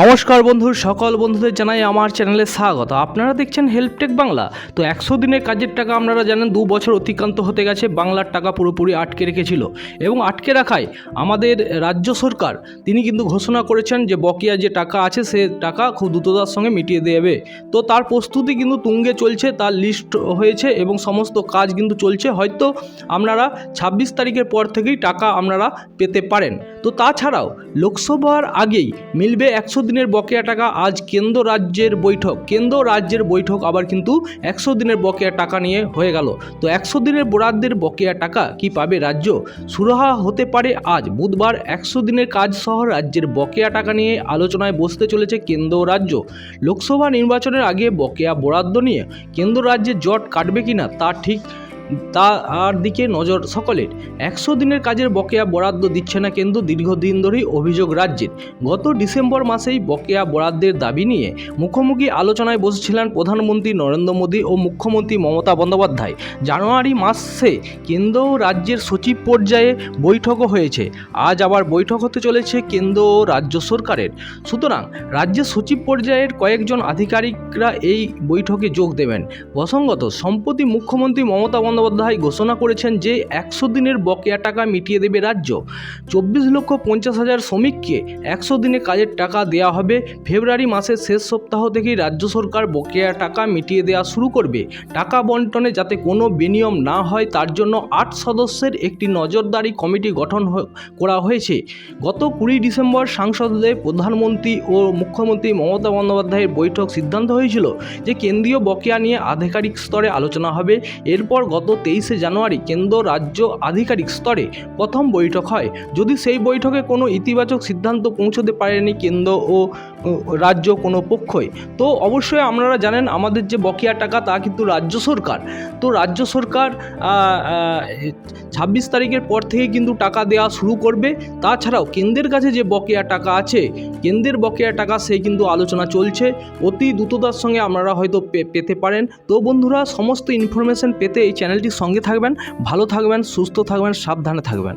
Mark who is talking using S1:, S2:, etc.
S1: নমস্কার বন্ধু, সকল বন্ধুদের জানাই আমার চ্যানেলে স্বাগত। আপনারা দেখছেন হেল্পটেক বাংলা তো একশো দিনের কাজের টাকা আপনারা জানেন, দু বছর অতিক্রান্ত হতে গেছে, বাংলার টাকা পুরোপুরি আটকে রেখেছিল। এবং আটকে রাখায় আমাদের রাজ্য সরকার, তিনি কিন্তু ঘোষণা করেছেন যে বকেয়া যে টাকা আছে, সে টাকা খুব দ্রুততার সঙ্গে মিটিয়ে দেবে। তো তার প্রস্তুতি কিন্তু তুঙ্গে চলছে, তার লিস্ট হয়েছে এবং সমস্ত কাজ কিন্তু চলছে। হয়তো আপনারা ছাব্বিশ তারিখের পর থেকেই টাকা আপনারা পেতে পারেন। তো তাছাড়াও লোকসভার আগেই মিলবে একশো দিনের বকেয়া টাকা, আজ কেন্দ্র রাজ্যের বৈঠক। কেন্দ্র রাজ্যের বৈঠক আবার কিন্তু একশো দিনের বকেয়া টাকা নিয়ে হয়ে গেল। তো একশো দিনের বরাদ্দের বকেয়া টাকা কি পাবে রাজ্য? সুরাহা হতে পারে আজ। বুধবার একশো দিনের কাজ সহ রাজ্যের বকেয়া টাকা নিয়ে আলোচনায় বসতে চলেছে কেন্দ্র রাজ্য। লোকসভা নির্বাচনের আগে বকেয়া বরাদ্দ নিয়ে কেন্দ্র রাজ্যের জট কাটবে কিনা তা ঠিক তার দিকে নজর সকলের। একশো দিনের কাজের বকেয়া বরাদ্দ দিচ্ছে না কেন্দ্র দীর্ঘদিন ধরেই অভিযোগ রাজ্যের। গত ডিসেম্বর মাসেই বকেয়া বরাদ্দের দাবি নিয়ে মুখোমুখি আলোচনায় বসেছিলেন প্রধানমন্ত্রী নরেন্দ্র মোদী ও মুখ্যমন্ত্রী মমতা বন্দ্যোপাধ্যায়। জানুয়ারি মাসে কেন্দ্র ও রাজ্যের সচিব পর্যায়ে বৈঠকও হয়েছে। আজ আবার বৈঠক হতে চলেছে কেন্দ্র ও রাজ্য সরকারের। সুতরাং রাজ্যের সচিব পর্যায়ের কয়েকজন আধিকারিকরা এই বৈঠকে যোগ দেবেন। প্রসঙ্গত সম্প্রতি মুখ্যমন্ত্রী মমতা বন্দ্যোপাধ্যায় ঘোষণা করেছেন যে একশো দিনের বকেয়া টাকা মিটিয়ে দেবে রাজ্য। চব্বিশ লক্ষ পঞ্চাশ হাজার শ্রমিককে একশো দিনে কাজের টাকা দেওয়া হবে। ফেব্রুয়ারি মাসের শেষ সপ্তাহ থেকেই রাজ্য সরকার বকেয়া টাকা মিটিয়ে দেওয়া শুরু করবে। টাকা বন্টনে যাতে কোনো বেনিয়ম না হয়, তার জন্য আট সদস্যের একটি নজরদারি কমিটি গঠন করা হয়েছে। গত কুড়ি ডিসেম্বর সাংসদে প্রধানমন্ত্রী ও মুখ্যমন্ত্রী মমতা বন্দ্যোপাধ্যায়ের বৈঠক সিদ্ধান্ত হয়েছিল যে কেন্দ্রীয় বকেয়া নিয়ে আধিকারিক স্তরে আলোচনা হবে। এরপর গত তেইশে জানুয়ারি কেন্দ্র রাজ্য আধিকারিক স্তরে প্রথম বৈঠক হয়। যদি সেই বৈঠকে কোনো ইতিবাচক সিদ্ধান্ত পৌঁছতে পারেনি কেন্দ্র ও, রাজ্য কোনো পক্ষই। তো অবশ্যই আপনারা জানেন, আমাদের যে বকেয়া টাকা তা কিন্তু রাজ্য সরকার। তো রাজ্য সরকার ছাব্বিশ তারিখের পর থেকে কিন্তু টাকা দেওয়া শুরু করবে। তাছাড়াও কেন্দ্রের কাছে যে বকেয়া টাকা আছে, কেন্দ্রের বকেয়া টাকা সেই কিন্তু আলোচনা চলছে। অতি দ্রুততার সঙ্গে আপনারা হয়তো পেতে পারেন। তো বন্ধুরা, সমস্ত ইনফরমেশন পেতে এই চ্যানেলটির সঙ্গে থাকবেন। ভালো থাকবেন, সুস্থ থাকবেন, সাবধানে থাকবেন।